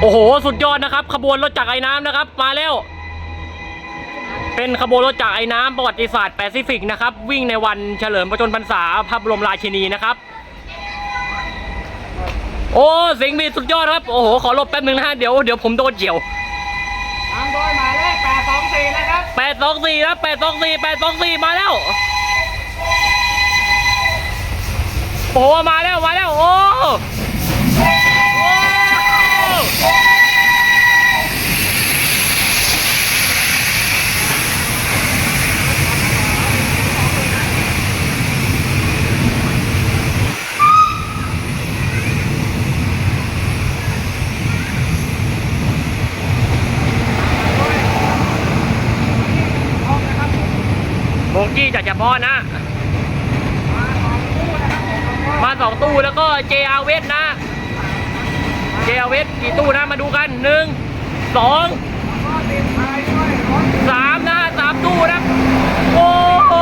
โอ้โห สุดยอดนะครับ ขบวนรถจักรไอ้น้ำนะครับ มาแล้ว เป็นขบวนรถจักรไอ้น้ำประวัติศาสตร์แปซิฟิกนะครับ วิ่งในวันเฉลิมพระชนมพรรษาพระบรมราชินีนะครับ โอ้สิงห์มีสุดยอดครับ โอ้โห ขอลบแป๊บนึงนะฮะ เดี๋ยวเดี๋ยวผมโดนเกี่ยวตามโดยหมายเลข824นะครับแปดสองสี่นะแปดสองสี่แปดสองสี่มาแล้ว โอ้โห มาแล้ว มาแล้ว โอ้โอ้ โบกี้จากเฉพาะนะ มาสองตู้แล้วก็ JR เวสนะ JR เวสกี่ตู้นะมาดูกันหนึ่งสองสามนะสามตู้นะ โอ้โห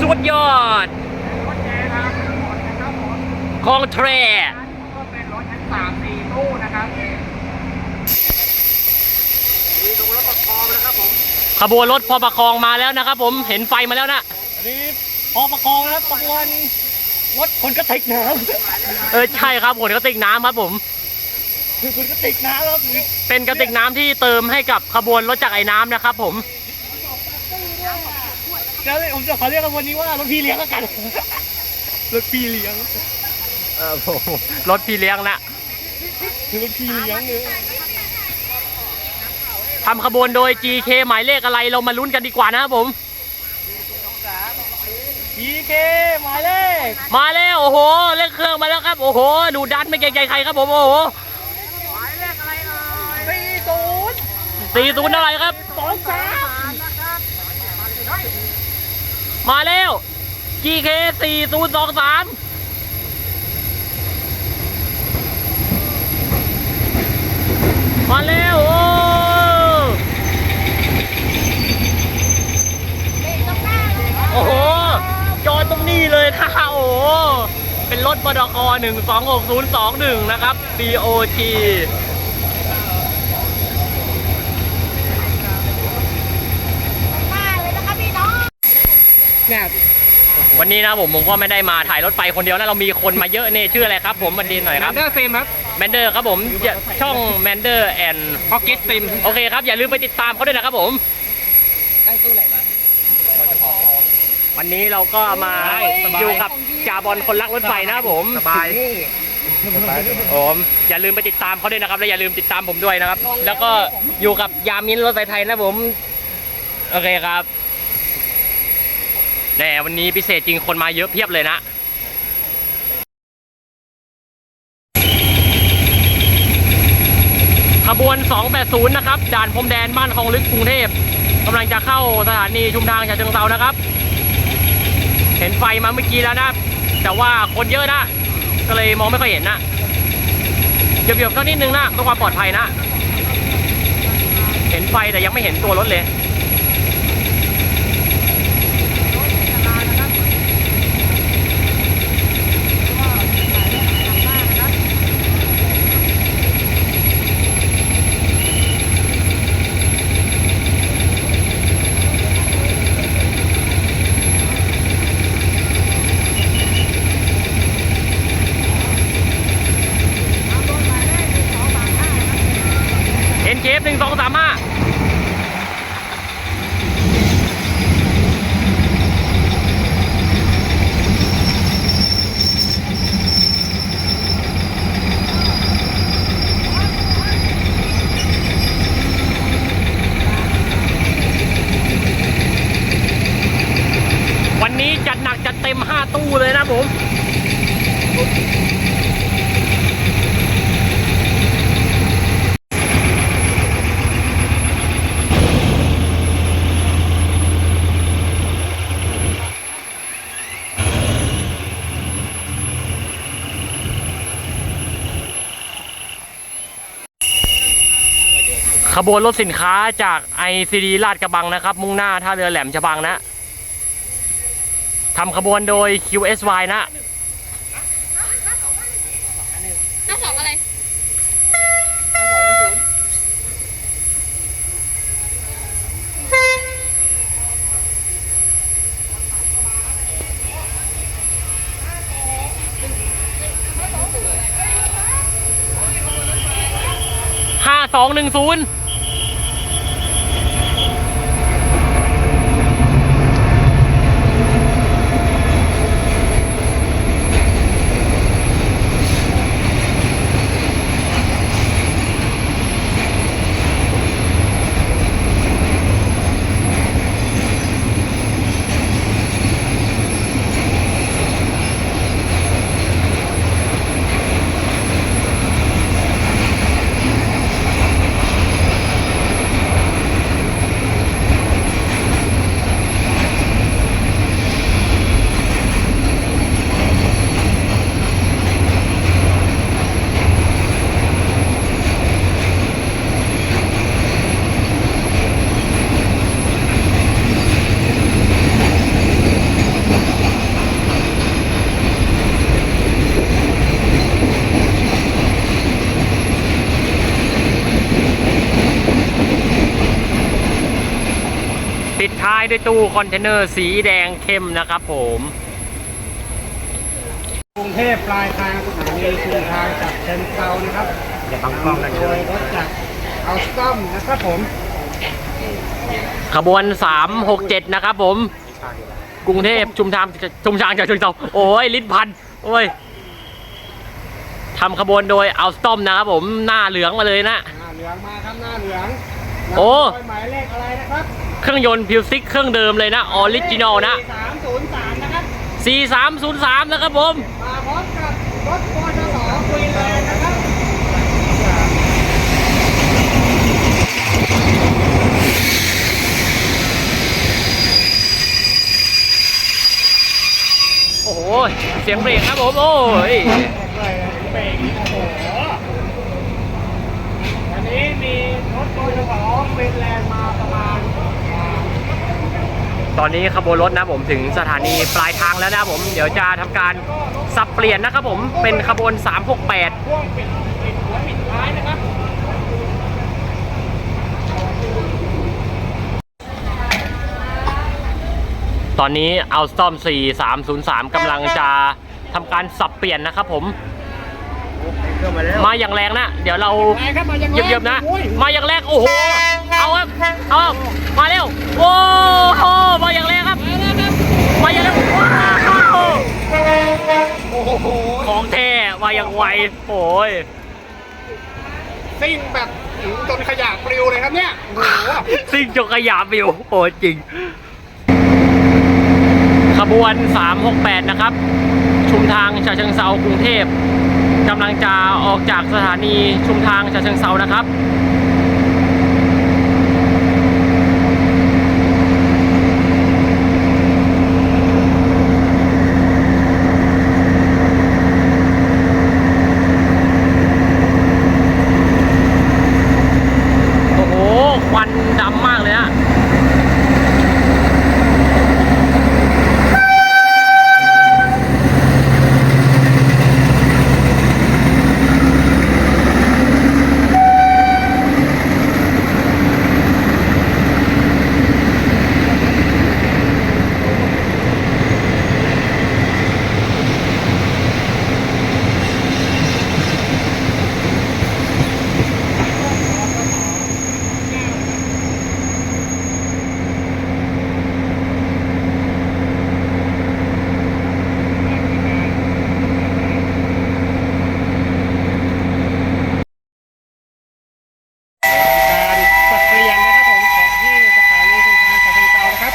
สุดยอดของแทรเป็นรถทั้งสามสี่ตู้นะครับมีตรงรถประกอบนะครับผม ขบวนรถพอประคองมาแล้วนะครับ ผมเห็นไฟมาแล้วนะอันนี้พอประกอบนะครับขบวนรถคนกระติกน้เออใช่ครับผมกระติกน้ำครับผมำคือคนกระติกน้ำครับเป็นกระติกน้ำที่เติมให้กับขบวนรถจักรไอ้น้ำนะครับ ผมแล้วผมจะขอเรียกขบวนนี้ว่ารถพี่เลี้ยงแล้วกันรถพี่เลี้ยงเออผมรถพี่เลี้ยงนะคือรถพี่เลี้ยงเลย ทำขบวนโดย GK หมายเลขอะไรเรามาลุ้นกันดีกว่านะครับผมพีเคหมายเลขมาแล้วโอ้โหเล่นเครื่องมาแล้วครับ โอ้โหดูดันไม่เกรงใจใครครับผมโอ้โหหมายเลขอะไรเอ่ยสี่ศูนย์สี่ศูนย์อะไรครับ สองสามนะครับมาแล้ว GK สี่ศูนย์สองสามมาแล้วโอ้โอ้โห จอดตรงนี้เลยค่ะโอ้โห เป็น รถบดกหนึ่งสองหกศูนย์สองหนึ่งนะครับ BOT เนี่ยวันนี้นะผมผมก็ไม่ได้มาถ่ายรถไฟคนเดียวนะเรามีคนมาเยอะเนี่ยชื่ออะไรครับ ผมมาดีหน่อยครับเดอร์เซมครับแมนเดอร์ครับผมอย่าช่องแมนเดอร์แอนพ็อกเก็ตซิมโอเคครับ อย่าลืมไปติดตามเขาด้วยนะครับผม ตั้งตู้ไหนมา วันนี้เราก็มาอยู่กับจ่าบอลคนรักรถไฟนะครับผมสบายผมอย่าลืมไปติดตามเขาด้วยนะครับ และอย่าลืมติดตามผมด้วยนะครับ แล้วก็อยู่กับยามินรถไฟไทยนะผม โอเคครับแน่วันนี้พิเศษจริงคนมาเยอะเพียบเลยนะขบวน 280 นะครับ ด่านพรมแดนบ้านคลองลึกกรุงเทพกำลังจะเข้าสถานีชุมทางฉะเชิงเซานะครับ เห็นไฟมาเมื่อกี้แล้วนะ แต่ว่าคนเยอะนะ ก็เลยมองไม่ค่อยเห็นนะเบียบๆก็นิดนึงนะเพื่อความปลอดภัยนะ เห็นไฟแต่ยังไม่เห็นตัวรถเลย ขบวนรถสินค้าจากไอซีดีลาดกระบังนะครับ มุ่งหน้าท่าเรือแหลมฉบังนะทำขบวนโดย QSY นะสองอะห้าสองหนึ่งศูนย์ ดท้ายด้วยตู้คอนเทนเนอร์สีแดงเข้มนะครับผมกรุงเทพปลายทางสถานีชุมทางจากเชนเซานะครับอย่าบังกล้องนะโดยรถจากอัลสตอมนะครับผม ขบวน 367 นะครับผม กรุงเทพชุมทางชุมทางจากเชิงเซาโอ้ยลิ้นพันโอ้ยทำขบวนโดยอัลสตอมนะครับผมหน้าเหลืองมาเลยนะ หน้าเหลืองมาครับหน้าเหลืองโอ้นำโดยหมายเลขอะไรนะครับ เครื่องยนต์พิวซิกเครื่องเดิมเลยนะออริจินอลนะสามศูนย์สามนะครับ4303นะครับผมมาพร้อมกับรถปอชสคุยแลนด์นะครับโอ้โหเสียงเบรกครับผมโอ้ยเลยเบรกนี่โอ้โหอันนี้มีรถปอชสคุยแลนด์มาประมาณ ตอนนี้ขบวนรถนะผมถึงสถานีปลายทางแล้วนะผม เดี๋ยวจะทำการสับเปลี่ยนนะครับผมเป็นขบวน 368พ่วงปิดปิดหัวปิดท้ายนะครับตอนนี้เอาสตอม 4303กำลังจะทำการสับเปลี่ยนนะครับผม มาแล้วมาอย่างแรงนะ เดี๋ยวเราไปครับมาอย่างเยียบๆนะโอ้ยมาอย่างแรงโอ้โห เอาครับ เอามาเร็ว โอ้โห มาอย่างแรงครับ มาอย่างแรงว้าวโอ้โหของแท้มาอย่างไว โอ้ยซิ่งแบบจนขยะปลิวเลยครับเนี่ยโอ้โหซิ่งจกขยะปิว โอ้จริง ขบวน 368 นะครับ ชุมทางฉะเชิงเซากรุงเทพ กำลังจะออกจากสถานีชุมทางฉะเชิงเซานะครับโอ้โหควันดำมากเลยอะ การสับเปลี่ยนนะครับผมของที่สถานีชุมทางฉะเชิงเทรานะครับ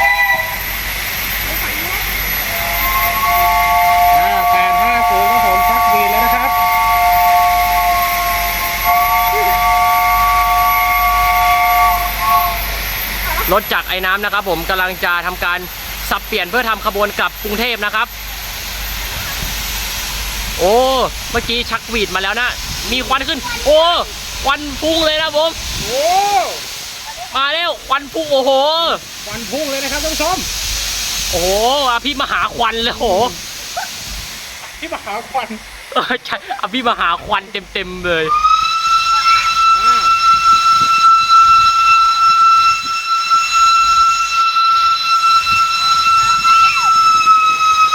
อ่าแปดห้าศูนย์ครับผมซักวีนแล้วนะครับ รถจากไอ้น้ำนะครับ ผมกำลังจะทำการสับเปลี่ยนเพื่อทำขบวนกลับกรุงเทพนะครับ โอ้เมื่อกี้ชักหวีดมาแล้วนะ มีควันขึ้น โอ้ควันพุ่งเลยนะผมโอ้มาแล้วควันพุ่งโอ้โหควันพุ่งเลยนะครับท่านผู้ชมโอ้โหอภิมหาควันเลยโอ้โหที่มหาควันเออใช่อภิมหาควันเต็มๆเลย อ่า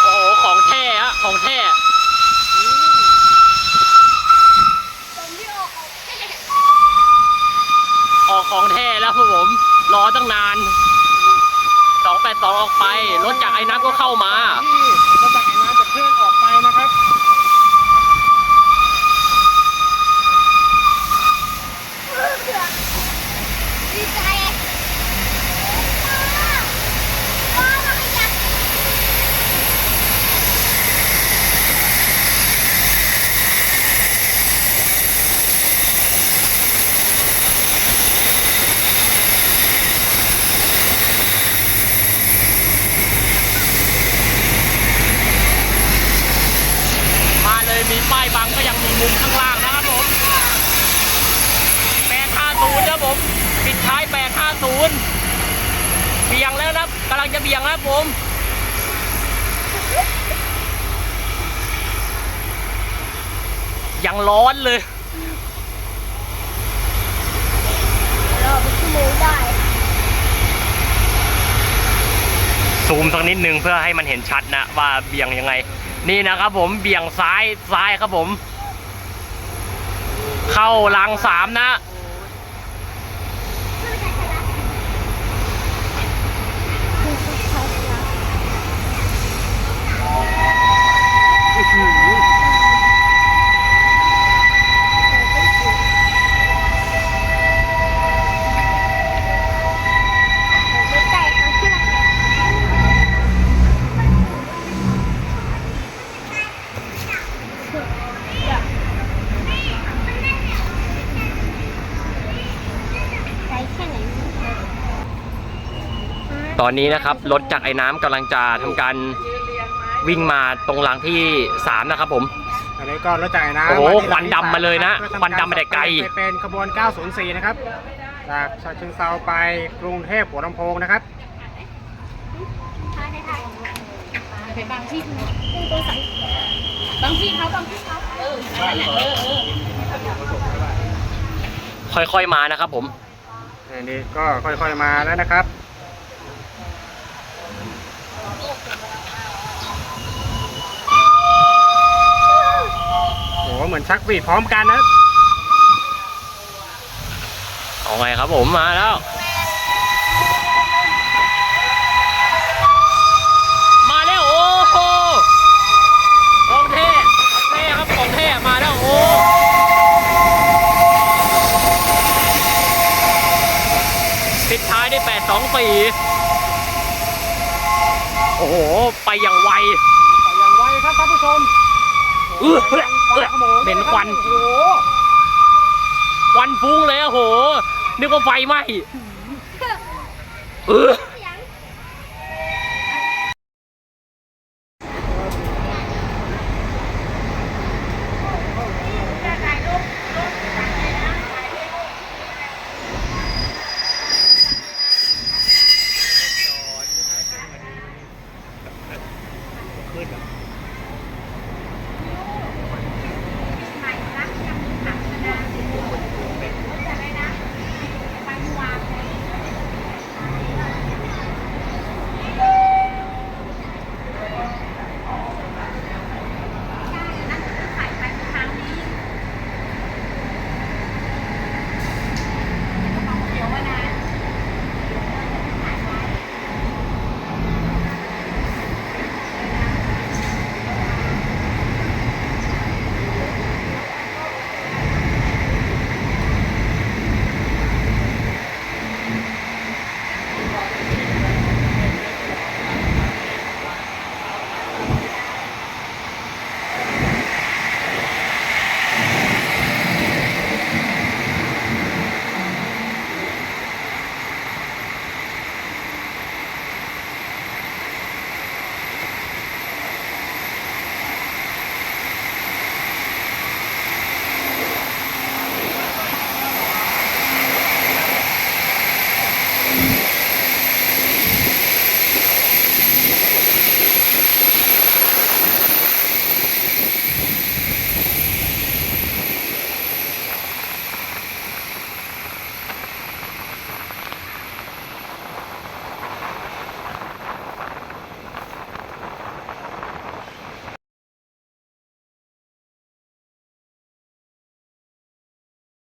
โอ้โห ของแท้ฮะของแท้ อ รอตั้งนาน 282 ออกไป รถจากไอ้น้ำก็เข้ามา รถจากไอ้น้ำจะเคลื่อนออกไปนะครับ ดีใจว้าวเราอยาก มาเลยมีป้ายบังก็ยัง มุมข้างล่างนะครับผม850นย์นะผมปิดท้าย850เบี่ยงแล้วนะกำลังจะเบี่ยงแล้วผมยังร้อนเลยรอเป็นชั่วโมงได้ซูมสักนิดนึงเพื่อให้มันเห็นชัดนะว่าเบี่ยงยังไง นี่นะครับผมเบี่ยงซ้ายซ้ายครับผม เข้าลังสามนะ ไม่ใจเขาเชื่อใจแค่ไหน ตอนนี้นะครับรถจากไอ้น้ำกำลังจะทำการวิ่งมาตรงหลังที่สามนะครับผม อันนี้ก็รถจากไอ้น้ำโอ้โหมาที่ควันดำมาเลยนะพื่อทำควันดำมาแต่ไกลปเป็นขบวน 904 นะครับ จากฉะเชิงเซาไปกรุงเทพหัวลำโพงนะครับไปบางที่บางที่เขาบางที่เขาเออนั่นแหละเออเออค่อยๆมานะครับผม อันนี้ก็ค่อยๆมาแล้วนะครับ อ้โหเหมือนชักบีดพร้อมกันนะเอาไงครับผมมาแล้ว มาแล้วโอ้โหของเท่ของเท่ครับของเท่มาแล้วโอ้ปิดท้ายด้วย8 2 4โอ้โห ไปอย่างไวแต่อย่างไวครับท่านผู้ชม เออ เออเออเหม็นควันโอ้โหควันฟุ้งเลยอะโหนึกว่าไฟไหม้เออ